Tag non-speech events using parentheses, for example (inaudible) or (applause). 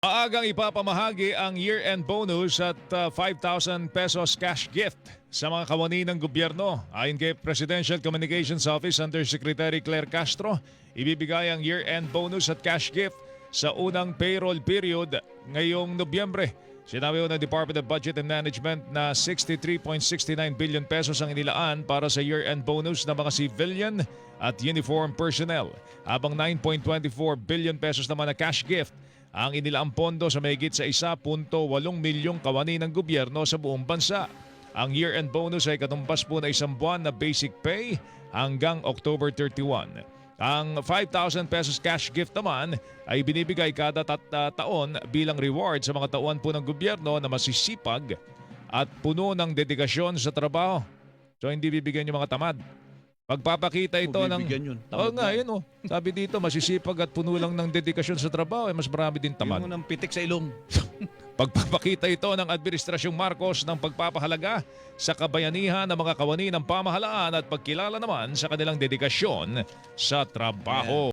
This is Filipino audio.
Maagang ipapamahagi ang year-end bonus at uh, 5,000 pesos cash gift sa mga kawani ng gobyerno. Ayon kay Presidential Communications Office Undersecretary Claire Castro, ibibigay ang year-end bonus at cash gift sa unang payroll period ngayong Nobyembre. Sinabi ng Department of Budget and Management na 63.69 billion pesos ang inilaan para sa year-end bonus ng mga civilian at uniform personnel, habang 9.24 billion pesos naman na cash gift ang inilaang pondo sa mahigit sa 1.8 milyong kawani ng gobyerno sa buong bansa. Ang year-end bonus ay katumbas po na isang buwan na basic pay hanggang October 31. Ang 5,000 pesos cash gift naman ay binibigay kada tat- uh, taon bilang reward sa mga tauhan po ng gobyerno na masisipag at puno ng dedikasyon sa trabaho. So hindi bibigyan yung mga tamad. Pagpapakita ito ng... yun. Oo Tamad nga, yun oh. Sabi dito, masisipag at puno lang ng dedikasyon sa trabaho, eh, mas marami din tamad. Yung unang pitik sa ilong. (laughs) Pagpapakita ito ng Administrasyong Marcos ng pagpapahalaga sa kabayanihan ng mga kawani ng pamahalaan at pagkilala naman sa kanilang dedikasyon sa trabaho.